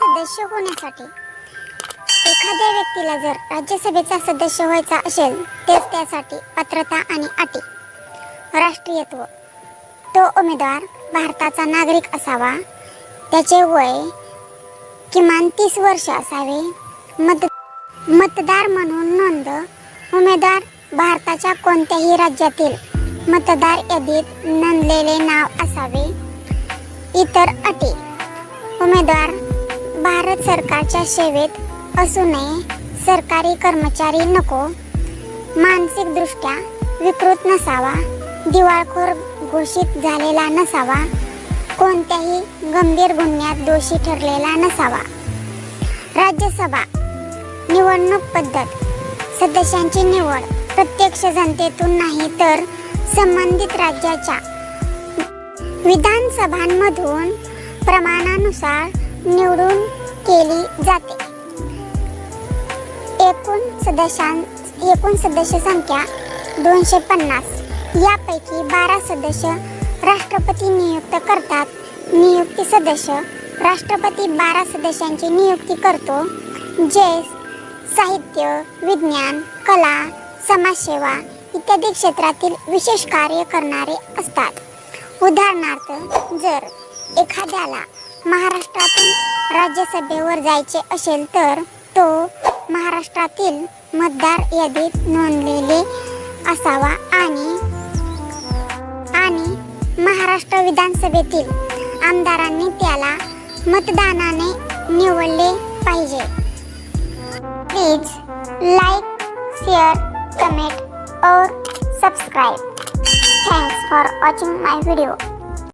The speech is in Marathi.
सदस्य होण्यासाठी. एखाद्या व्यक्तीला जर राज्यसभेचा सदस्य व्हायचा असेल तर त्यासाठी पात्रता आणि अटी. राष्ट्रीयत्व. तो उमेदवार भारताचा नागरिक असावा. त्याचे वय किमान तीस वर्ष असावे. मत मतदार म्हणून नोंद. उमेदवार भारताच्या कोणत्याही राज्यातील मतदार यादीत नोंदलेले नाव असावे. इतर अटी. उमेदवार भारत सरकारच्या सेवेत असू नये सरकारी कर्मचारी नको. मानसिकदृष्ट्या विकृत नसावा दिवाळखोर घोषित झालेला नसावा कोणत्याही गंभीर गुन्ह्यात दोषी ठरलेला नसावा. राज्यसभा निवडणूक पद्धत सदस्यांची निवड प्रत्यक्ष जनतेतून नाही तर संबंधित राज्याच्या विधानसभांमधून प्रमाणानुसार निवडून केली जाते. एकूण सदस्यां एकूण सदस्य संख्या दोनशे पन्नास. यापैकी बारा सदस्य राष्ट्रपती नियुक्त करतात. नियुक्ती सदस्य राष्ट्रपती बारा सदस्यांची नियुक्ती करतो. जे साहित्य विज्ञान कला समाजसेवा इत्यादी क्षेत्रातील विशेष कार्य करणारे असतात. उदाहरणार्थ जर एखाद्याला महाराष्ट्रातून राज्यसभेवर जायचे असेल तर तो महाराष्ट्रातील मतदार यादीत नोंदलेले असावा आणि आणि महाराष्ट्र विधानसभेतील आमदारांनी त्याला मतदानाने निवडले पाहिजे. प्लीज लाईक शेअर कमेंट और subscribe thanks for watching my video